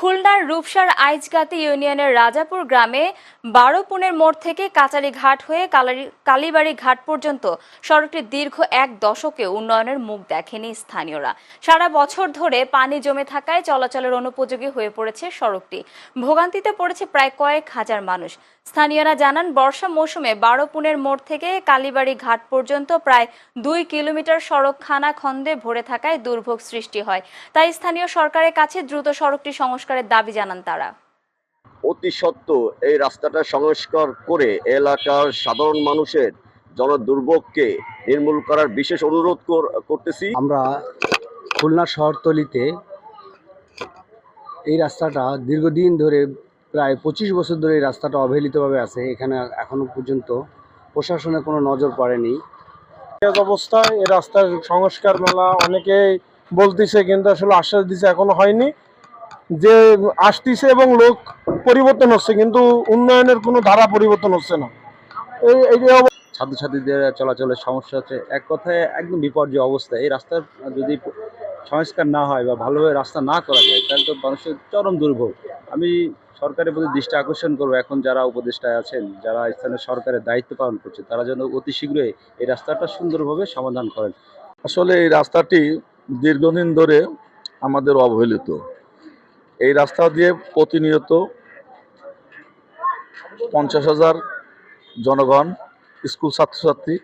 খুলনার রূপসার আইজগাতি ইউনিয়নের রাজাপুর গ্রামে বারোপুনের মোড় থেকে কাচারি ঘাট হয়ে কালীবাড়ি ঘাট পর্যন্ত সড়কটি দীর্ঘ এক দশকে উন্নয়নের মুখ দেখেনি স্থানীয়রা। সারা বছর ধরে পানি জমে থাকায় চলাচলের অনুপযোগী হয়ে পড়েছে সড়কটি। ভোগান্তিতে পড়েছে প্রায় কয়েক হাজার মানুষ। স্থানীয়রা জানান, বর্ষা মৌসুমে বারোপুনের মোড় থেকে কালীবাড়ি ঘাট পর্যন্ত প্রায় দুই কিলোমিটার সড়ক খানা খন্দে ভরে থাকায় দুর্ভোগ সৃষ্টি হয়। তাই স্থানীয় সরকারের কাছে দ্রুত সড়কটি সংস্কারের দাবি জানান তারা। অতি সত্য এই রাস্তাটা সংস্কার করে এলাকার সাধারণ মানুষের জনদুর্ভোগকে নির্মূল করার বিশেষ অনুরোধ করতেছি। আমরা খুলনা শহরতলিতে এই রাস্তাটা দীর্ঘদিন ধরে প্রায় পঁচিশ বছর ধরে এই রাস্তাটা অবহেলিতভাবে আছে। এখানে এখনও পর্যন্ত প্রশাসনের কোনো নজর পড়েনি। এই অবস্থা এই রাস্তার সংস্কার মেলা অনেকেই বলতেছে কিন্তু আসলে আশ্বাস দিছে এখনও হয়নি। যে আসতিছে এবং লোক পরিবর্তন হচ্ছে কিন্তু উন্নয়নের কোনো ধারা পরিবর্তন হচ্ছে না। এই এই যে ছাত্রছাত্রীদের চলাচলের সমস্যা হচ্ছে এক কথায় একদম বিপর্যয় অবস্থা। এই রাস্তার যদি সংস্কার না হয় বা ভালোভাবে রাস্তা না করা যায় তাহলে তো মানুষের চরম দুর্ভোগ। আমি সরকারের প্রতি দৃষ্টি আকর্ষণ করব এখন যারা উপদেষ্টায় আছেন যারা স্থানীয় সরকারের দায়িত্ব পালন করছে তারা যেন অতি শীঘ্রই এই রাস্তাটা সুন্দরভাবে সমাধান করেন। আসলে এই রাস্তাটি দীর্ঘদিন ধরে আমাদের অবহেলিত। এই রাস্তা দিয়ে প্রতিনিয়ত পঞ্চাশ হাজার জনগণ, স্কুল ছাত্রছাত্রী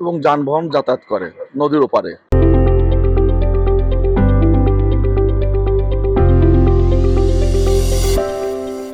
এবং যানবাহন যাতায়াত করে নদীর ওপারে।